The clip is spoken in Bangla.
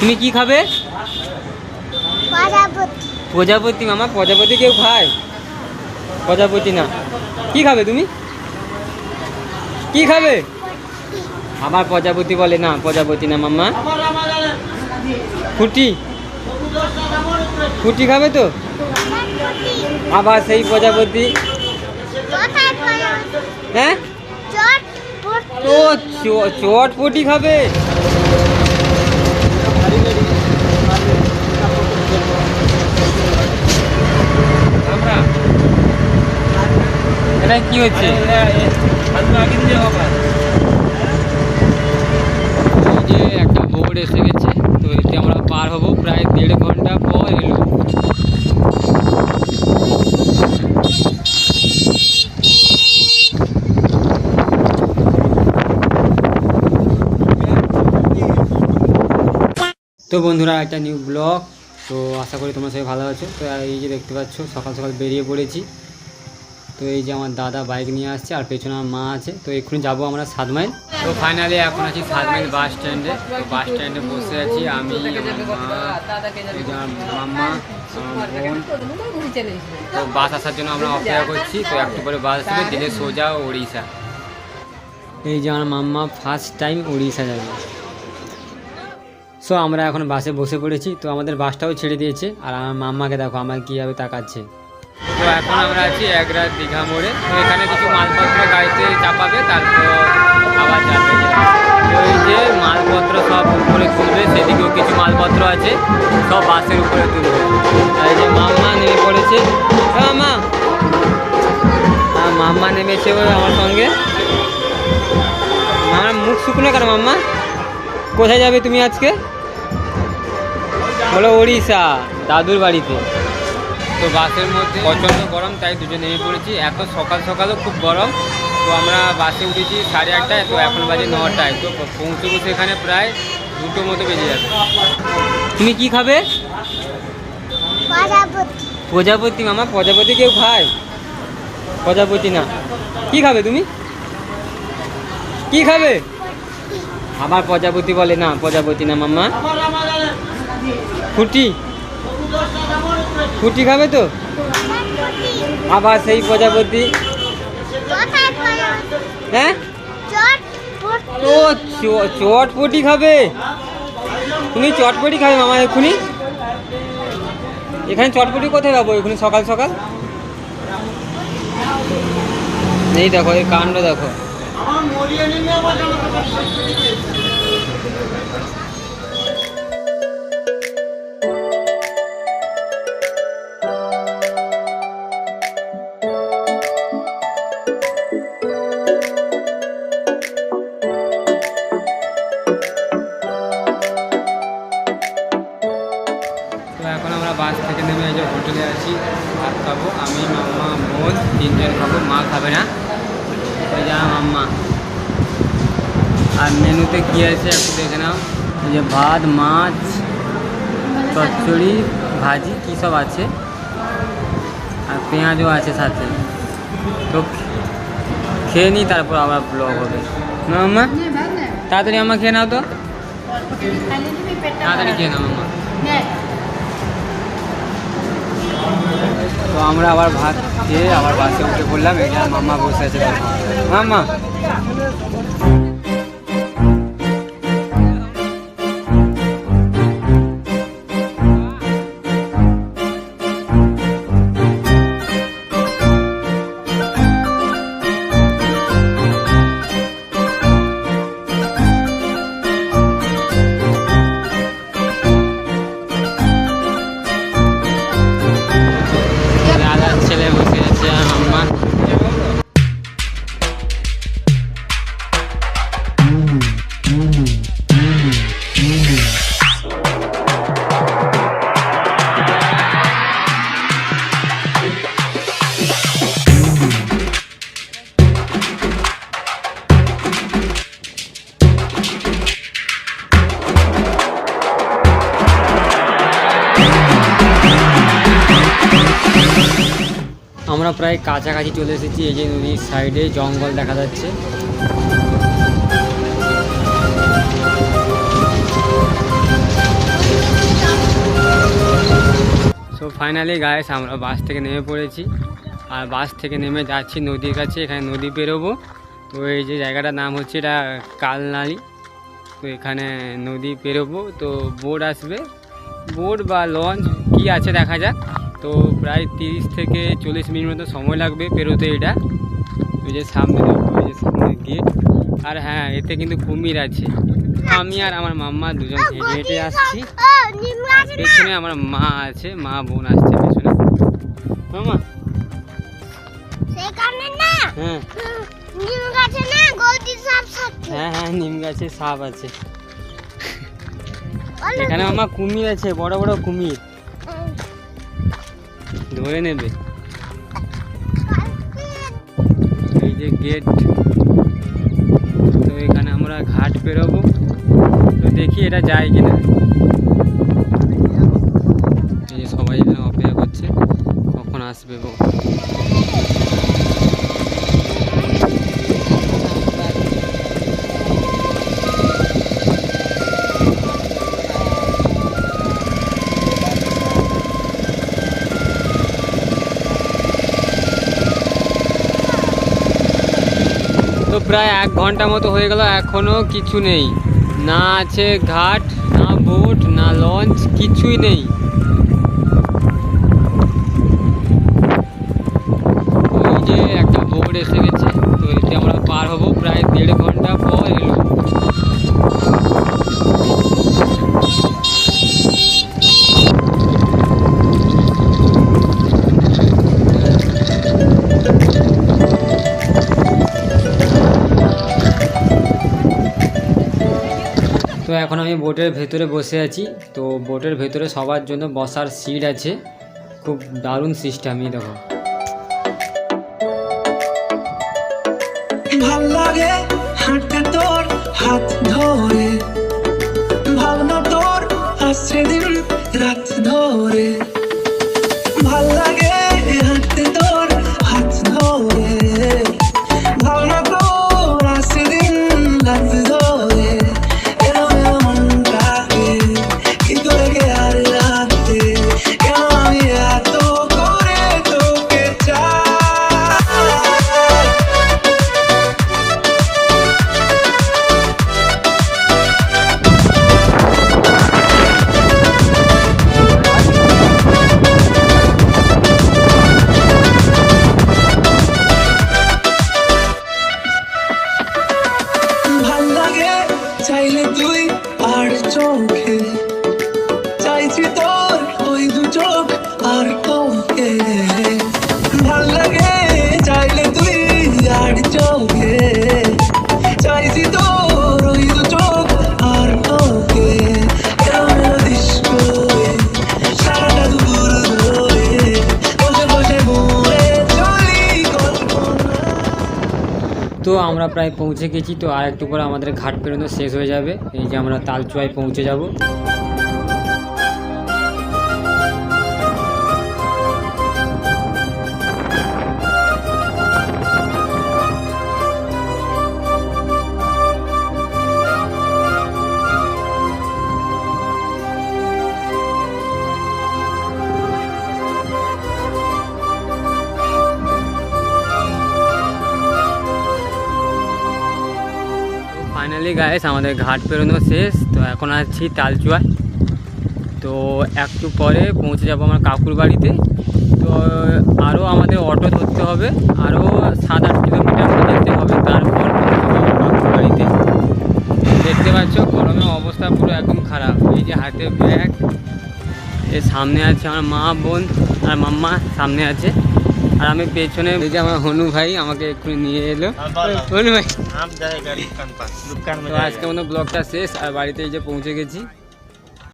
তুমি কি খাবে? প্রজাপতি। মামা প্রজাপতি কেউ খায়? প্রজাপতি না। কি খাবে তুমি? কি খাবে? আবার প্রজাপতি বলে না প্রজাপতি না মাম্মা ফুটি ফুটি খাবে তো? আবার সেই প্রজাপতি। হ্যাঁ? চট ও চ- চটপটি খাবে। এটা কি হচ্ছে যে একটা বোর্ড এসে গেছে, তো এতে আমরা পার হব। প্রায় দেড় ঘণ্টা পর এলো। তো বন্ধুরা একটা নিউ ব্লগ। তো আশা করি তোমরা সবাই ভালো আছো। তো এই যে দেখতে পাচ্ছ, সকাল সকাল বেরিয়ে পড়েছি। তো এই যে আমার দাদা বাইক নিয়ে আসছে আর পেছনে আমার মা আছে, তো এক্ষুনি যাব আমরা সাত মাইল। তো ফাইনালি এখন আছি সাত মাইল বাস স্ট্যান্ডে তো বাস স্ট্যান্ডে বসে আছি আমি মাম্মা তো বাস আসার জন্য আমরা অপেক্ষা করছি, তো একটু পরে বাস আসবে দিলে সোজা ওড়িশা। এই যে আমার মাম্মা ফার্স্ট টাইম উড়িষ্যা যাবে। সো আমরা এখন বাসে বসে পড়েছি, তো আমাদের বাসটাও ছেড়ে দিয়েছে। আর আমার মাম্মাকে দেখো, আমার কীভাবে তাকাচ্ছে। এখন আমরা আছি এক রাত দীঘা মোড়ে। এখানে কিছু মালপত্র গাড়িতে চাপাবে, তারপর আবার যাবে। এই যে মালপত্র সব উপরে তুলবে, সেদিকেও কিছু মালপত্র আছে, সব বাসের উপরে তুলবে। এই যে মাম্মা নেমে পড়েছে। হ্যাঁ মা হ্যাঁ মাম্মা নেমেছে ওই আমার সঙ্গে। মামার মুখ শুকনো কেন মাম্মা? কোথায় যাবে তুমি আজকে? বলো, ওড়িশা, দাদুর বাড়িতে। তো বাসের মধ্যে প্রচণ্ড গরম তাই দুজন নেমে পড়েছি। এত সকাল সকালও খুব গরম। তো আমরা বাসে উঠেছি সাড়ে আটটায় তো এখন বাজে নটায়। তো পৌঁছে পৌঁছবো সেখানে প্রায় দুটো মতো বেজে যাবে। তুমি কি খাবে? প্রজাপতি। প্রজাপতি মামা প্রজাপতি কেউ খায়? প্রজাপতি না। কি খাবে তুমি? কি খাবে? আবার প্রজাপতি বলে না প্রজাপতি না মাম্মা ফুটি ফুটি খাবে তো? আবার সেই প্রজাপতি। হ্যাঁ? ও চটপটি খাবে? তুমি চটপটি খাবে মামা এক্ষুনি এখানে চটপটি কোথায় পাবো এক্ষুনি সকাল সকাল? এই দেখো, এই কাণ্ড দেখো। তো এখন আমরা বাস থেকে নেমে এই যে হোটেলে আছি। ভাত খাব আমি মাম্মা বোন তিনজন খাব মা খাবে না। এই যে মাম্মা। আর মেনুতে কী আছে একটু দেখে নাও। এই যে ভাত মাছ চচ্চড়ি ভাজি কী সব আছে? আর পেঁয়াজও আছে সাথে। তো খেয়ে নিই তারপর আবার ব্লগ হবে। না মাম্মা? তাড়াতাড়ি আমার খেয়ে নাও তো। তাড়াতাড়ি খেয়ে নাও মাম্মা। তো আমরা আবার ভাত খেয়ে আবার বাসে উঠে পড়লাম এখানে মাম্মা বসে আছে। মাম্মা আমরা প্রায় কাছাকাছি চলে এসেছি, এই যে নদীর সাইডে, জঙ্গল দেখা যাচ্ছে। সো ফাইনালি গায়েস আমরা বাস থেকে নেমে পড়েছি। আর বাস থেকে নেমে যাচ্ছি নদীর কাছে, এখানে নদী পেরোবো। তো এই যে জায়গাটার নাম হচ্ছে এটা কালনালি। তো এখানে নদী পেরোবো, তো বোট আসবে। বোট বা লঞ্চ কি আছে দেখা যাক। তো প্রায় তিরিশ থেকে চল্লিশ মিনিট মতো সময় লাগবে পেরোতে এটা। ওই যে সামনে ওই যে সামনে গেট। আর হ্যাঁ এতে কিন্তু কুমির আছে। আমি আর আমার মাম্মা দুজন হেঁটে হেঁটে আসছি। পেছনে আমার মা আছে মা বোন আসছে পেছনে। মামা হ্যাঁ। হ্যাঁ হ্যাঁ নিম গাছে সাপ আছে। এখানে আমার কুমির আছে বড় বড় কুমির। ধরে নেবে। এই যে গেট তো এখানে আমরা ঘাট পেরোবো। তো দেখি এটা যায় কিনা। এই যে সবাই এখানে অপেক্ষা করছে কখন আসবে গো প্রায় এক ঘণ্টা মতো হয়ে গেল এখনও কিছু নেই। না আছে ঘাট, না বোট, না লঞ্চ, কিছুই নেই। তো এখন আমি বোটের ভেতরে বসে আছি। তো বোটের ভেতরে সবার জন্য বসার সিট আছে। খুব দারুণ সিস্টেমই দেখো। ভালো লাগে তোর হাত ধরে। ভাবনা তোর দিন রাত ধরে। তো আমরা প্রায় পৌঁছে গেছি, তো আর একটু পরে আমাদের ঘাট পেরোনো শেষ হয়ে যাবে। এই যে আমরা তালচুয়ায় পৌঁছে যাব। ফাইনালি গাইস আমাদের ঘাট পেরোনো শেষ। তো এখন আছি তালচুয়ায়। তো একটু পরে পৌঁছে যাব আমার কাকুর বাড়িতে। তো আরও আমাদের অটো ধরতে হবে। আরও সাত আট কিলোমিটার যেতে হবে। তারপর কাকুর বাড়িতে। দেখতে পাচ্ছ গরমে অবস্থা পুরো একদম খারাপ। এই যে হাতে ব্যাগ এর সামনে আছে আমার মা বোন, আর মাম্মা সামনে আছে। আর আমি পেছনে এই যে আমার হনু ভাই আমাকে একটু নিয়ে এলো। হনু ভাই। আজকে মনে ব্লগটা শেষ আর বাড়িতে এই যে পৌঁছে গেছি।